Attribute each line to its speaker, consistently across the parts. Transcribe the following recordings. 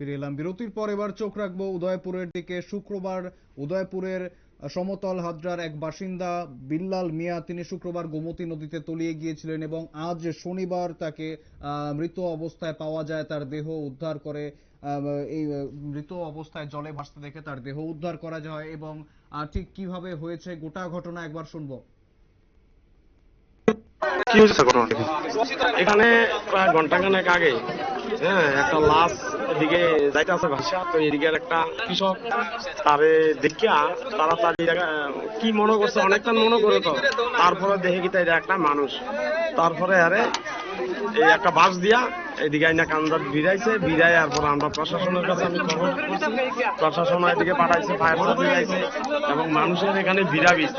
Speaker 1: ফিরে এলাম। বিরতির পর এবার চোখ রাখব উদয়পুরের দিকে। শুক্রবার উদয়পুরের সমতল হাজরার এক বাসিন্দা বিল্লাল মিয়া তিনি শুক্রবার গোমতী নদীতে তলিয়ে গিয়েছিলেন এবং আজ শনিবার তাকে মৃত অবস্থায় পাওয়া যায় তার দেহ উদ্ধার করে এই মৃত অবস্থায় জলে ভাসতে দেখে তার দেহ উদ্ধার করা যায় এবং ঠিক কীভাবে হয়েছে গোটা ঘটনা একবার শুনব।
Speaker 2: কি হয়েছে ঘটনাটা?
Speaker 3: এখানে প্রায় ঘন্টাখানেক আগে হ্যাঁ একটা লাশ এদিকে যাইতে আছে ভাষা, তো এদিকে একটা কৃষক, তারে দেখিয়া তাড়াতাড়ি কি মনে করছে? অনেকটা মনে করে তো। তারপরে দেখে কি তাই একটা মানুষ। তারপরে আরে এই একটা বাস দিয়া এদিকে আইনা কান্দার বিরাইছে বিরাই আর পরে আমরা প্রশাসনের কাছে আমি খবর করছি। প্রশাসন এদিকে পাঠাইছে ফায়ার সার্ভিস আইছে এবং মানুষের এখানে ভিড়াভিড়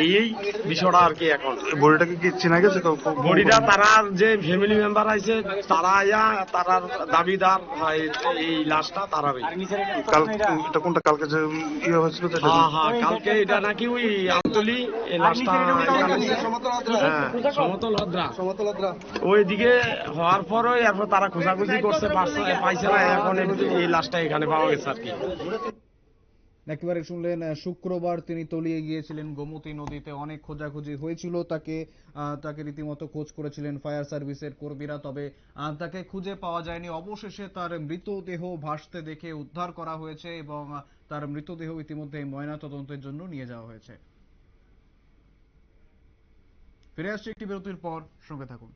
Speaker 3: এই এই বিষয়টা আর কি এখন।
Speaker 2: বডিটাকে কি চেনা গেছে?
Speaker 3: বডিটা তারার যে ফ্যামিলি মেম্বার আছে তারা আয়া তারার দাবিদার হয় এই লাশটা তারারই।
Speaker 2: কাল এটা কোনটা? কালকে যে ইয়ে হয়েছিল তো
Speaker 3: হ্যাঁ হ্যাঁ কালকে এটা নাকি ওই আমতলি এই লাশটা হ্যাঁ। সমতল হদ্রা ওইদিকে হওয়ার পরে এরপর তারা খোঁজাখুঁজি করছে পাইছে না, এখন এই- লাশটা এখানে পাওয়া গেছে আর কি।
Speaker 1: একেবারে শুনলেন শুক্রবার তিনি তলিয়ে গিয়েছিলেন গোমতী নদীতে। অনেক খোঁজাখুঁজি হয়েছিল, তাকে তাকে রীতিমতো খোঁজ করেছিলেন ফায়ার সার্ভিসের কর্মীরা, তবে তাকে খুঁজে পাওয়া যায়নি। অবশেষে তার মৃতদেহ ভাসতে দেখে উদ্ধার করা হয়েছে এবং তার মৃতদেহ ইতিমধ্যে ময়না তদন্তের জন্য নিয়ে যাওয়া হয়েছে। ফিরে আসছে একটি বিরতির পর, সঙ্গে থাকুন।